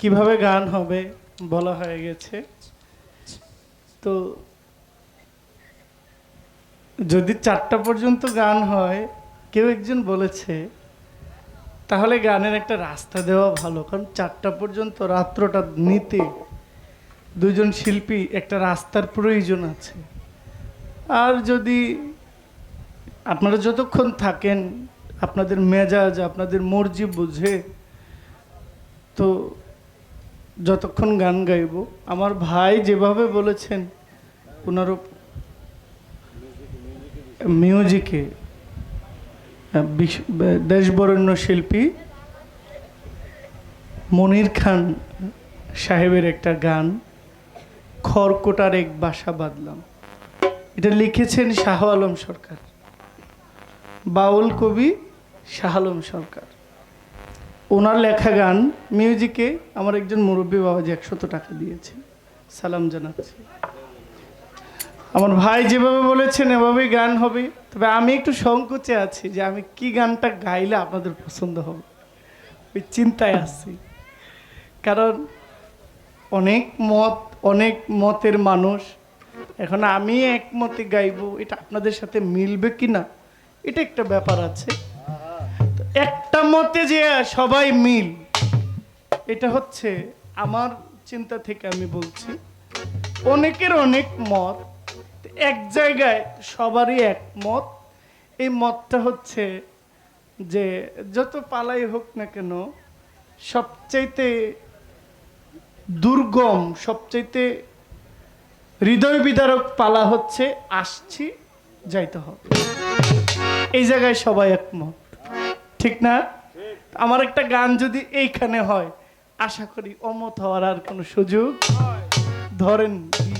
কীভাবে গান হবে বলা হয়ে গেছে। তো যদি চারটা পর্যন্ত গান হয়, কেউ একজন বলেছে, তাহলে গানের একটা রাস্তা দেওয়া ভালো, কারণ চারটা পর্যন্ত রাত্রটা নিতে দুজন শিল্পী একটা রাস্তার প্রয়োজন আছে। আর যদি আপনারা যতক্ষণ থাকেন, আপনাদের মেজাজ, আপনাদের মর্জি বুঝে, তো যতক্ষণ গান গাইব, আমার ভাই যেভাবে বলেছেন ওনারও মিউজিকে দেশবরেণ্য শিল্পী মনির খান সাহেবের একটা গান, খড়কোটার এক বাসা বাঁধলাম। এটা লিখেছেন শাহ আলম সরকার। বাউল কবি শাহ আলম সরকার। ওনার লেখা গান মিউজিকে আমার একজন মুরব্বী বাবাজি একশত টাকা দিয়েছে। সালাম জানাচ্ছি। আমার ভাই যেভাবে বলেছেন, এভাবেই গান হবে। তবে আমি একটু সংকোচে আছি যে আমি কি গানটা গাইলে আপনাদের পছন্দ হবে। ওই চিন্তায় আছি। কারণ অনেক মত, অনেক মতের মানুষ। এখন আমি একমতে গাইবো, এটা আপনাদের সাথে মিলবে কি না এটা একটা ব্যাপার আছে। একটা মতে যে সবাই মিল, এটা হচ্ছে আমার চিন্তা থেকে আমি বলছি, অনেকের অনেক মত এক জায়গায় সবারই এক মত। এই মতটা হচ্ছে যে যত পালাই হোক না কেন, সবচাইতে দুর্গম, সবচাইতে হৃদয় বিদারক পালা হচ্ছে, আসছি, যাইতে হবে। এই জায়গায় সবাই একমত। ঠিক না আমার একটা গান যদি এইখানে হয়, আশা করি অমত হওয়ার আর কোনো সুযোগ ধরেন কি?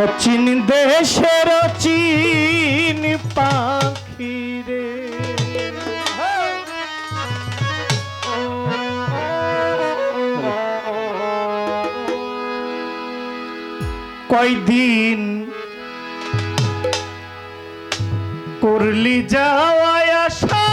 অচিন দেশের চিন পাখি রে। কয়দিন করলি যাওয়ায় আশা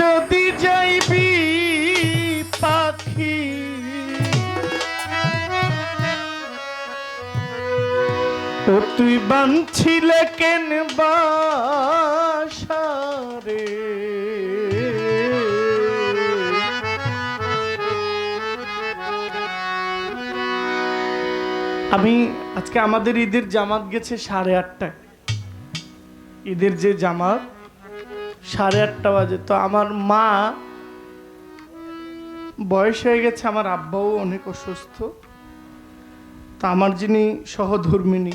যদি যাইবি পাখি। ও তুই বানছিলে কেন বাসারে? আমি আজকে আমাদের ঈদের জামাত গেছে সাড়ে আটটায়। ঈদের যে জামাত সাড়ে আটটা বাজে। তো আমার মা বয়স হয়ে গেছে, আমার আব্বাও অনেক অসুস্থ। তা আমার যিনি সহধর্মিনী,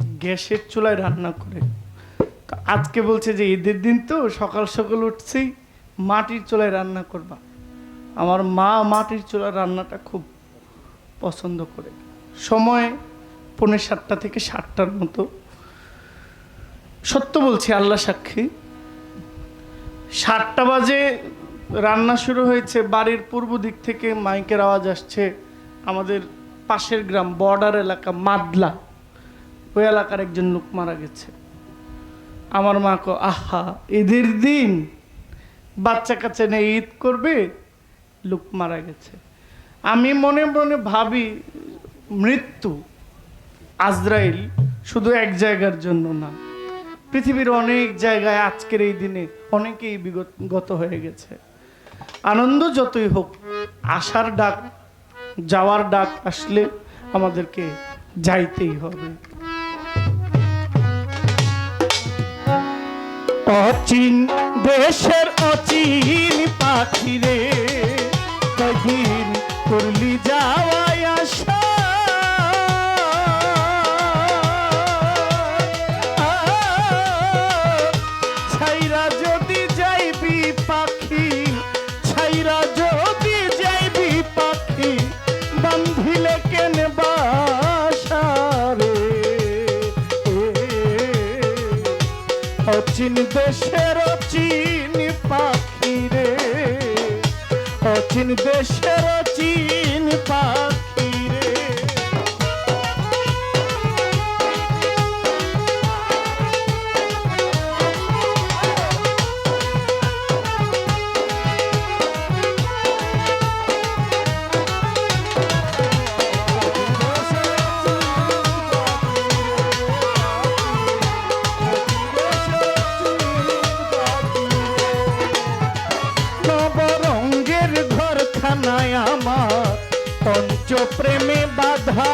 গ্যাসের চুলায় রান্না করে। আজকে বলছে যে, ঈদের দিন তো, সকাল সকাল উঠছেই মাটির চুলায় রান্না করবা। আমার মা মাটির চুলার রান্নাটা খুব পছন্দ করে। সময় পৌনে সাতটা থেকে সাতটার মতো। সত্য বলছি, আল্লাহ সাক্ষী। সাতটা বাজে, রান্না শুরু হয়েছে, বাড়ির পূর্ব দিক থেকে মাইকের আওয়াজ আসছে, আমাদের পাশের গ্রাম, বর্ডার এলাকা, মাদলা। ওই এলাকার একজন লোক মারা গেছে। আমার মা কো আহা, ঈদের দিন? বাচ্চা কাচ্চা নিয়ে ঈদ করবে? লোক মারা গেছে। আমি মনে মনে ভাবি, মৃত্যু আজরাইল শুধু এক জায়গার জন্য না পৃথিবীর অনেক জায়গায় আজকের এই দিনে অনেকেই বিগত হয়ে গেছে। আনন্দ যতই হোক আসার ডাক, যাওয়ার ডাক আসলে আমাদেরকে যাইতেই হবে। অচিন দেশের অচিন পাখি রে কদিন করলি खाना पंच प्रेमे बाधा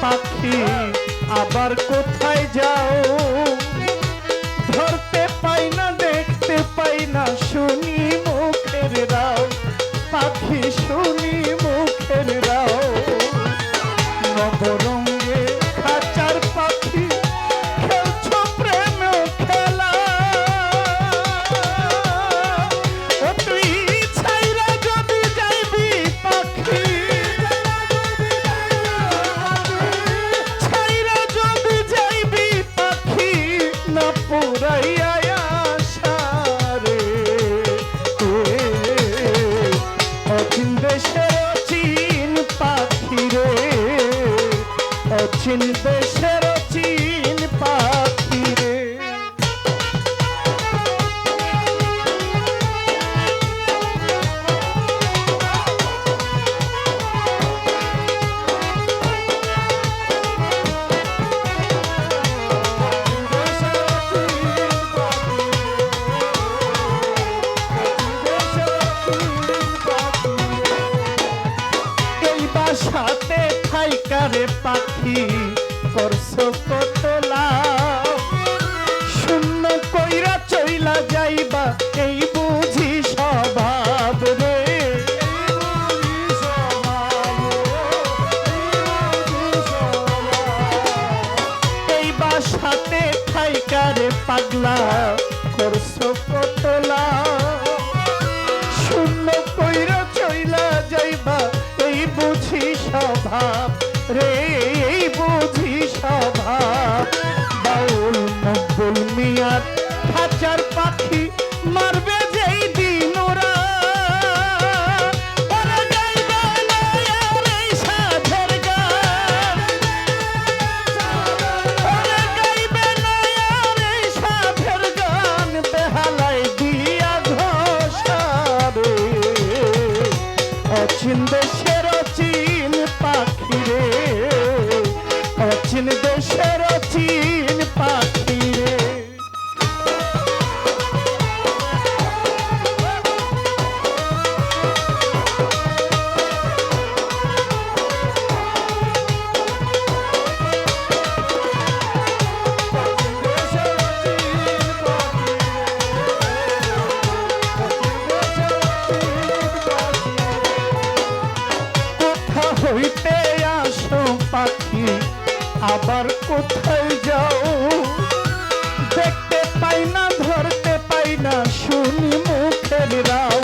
পাখি আবার কোথায় যাও? বাসাতে থাইকারে পাখি, করছ কত শূন্য কইরা চইলা যাইবা, এই বুঝি স্বভাব রে। এই বাসাতে থাইকারে পাগলা, করছ আর কোথায় যাও? দেখতে পাই না ধরতে পাই না শুনি মুখের রাও।